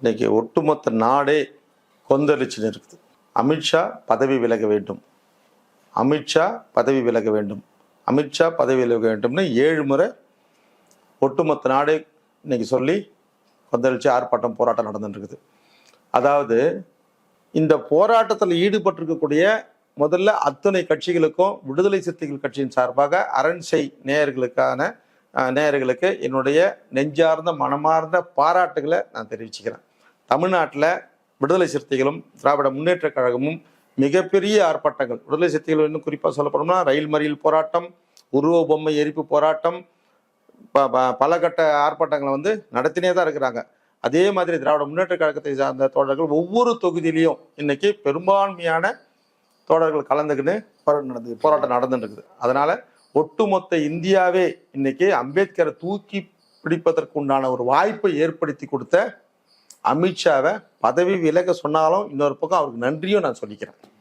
இன்னைக்கு ஒட்டுமொத்த நாடே கொந்தளிச்சுன்னு இருக்குது. அமித்ஷா பதவி விலக வேண்டும். அமித்ஷா பதவி விலக வேண்டும். அமித்ஷா பதவி விலக வேண்டும்னு ஏழு முறை ஒட்டுமொத்த நாடே இன்னைக்கு சொல்லி கொந்தளிச்சு ஆர்ப்பாட்டம் போராட்டம் நடந்துட்டு இருக்குது. அதாவது இந்த போராட்டத்தில் ஈடுபட்டிருக்கக்கூடிய முதல்ல அத்தனை கட்சிகளுக்கும் விடுதலை சிறுத்தைகள் கட்சியின் சார்பாக அரண்சை நேயர்களுக்கான நேயர்களுக்கு என்னுடைய நெஞ்சார்ந்த மனமார்ந்த பாராட்டுகளை நான் தெரிவிச்சுக்கிறேன். தமிழ்நாட்டில் விடுதலை சிறுத்தைகளும் திராவிட முன்னேற்றக் கழகமும் மிகப்பெரிய ஆர்ப்பாட்டங்கள். விடுதலை சிறுத்தைகள் இன்னும் குறிப்பாக சொல்லப்போனோம்னா ரயில் மறியல் போராட்டம் உருவ பொம்மை எரிப்பு போராட்டம் ப- ப- பல கட்ட ஆர்ப்பாட்டங்களை வந்து நடத்தினே தான் இருக்கிறாங்க. அதே மாதிரி திராவிட முன்னேற்ற கழகத்தை சார்ந்த தோழர்கள் ஒவ்வொரு தொகுதியிலையும் இன்னைக்கு பெரும்பான்மையான தோழர்கள் கலந்துக்கின்னு போராட்டம் நடந்தது போராட்டம் நடந்துட்டு இருக்குது. அதனால ஒட்டுமொத்த இந்தியாவே இன்னைக்கு அம்பேத்கரை தூக்கி பிடிப்பதற்கு உண்டான ஒரு வாய்ப்பை ஏற்படுத்தி கொடுத்த அமித்ஷாவை பதவி விலக சொன்னாலும் இன்னொரு பக்கம் அவருக்கு நன்றியும் நான் சொல்லிக்கிறேன்.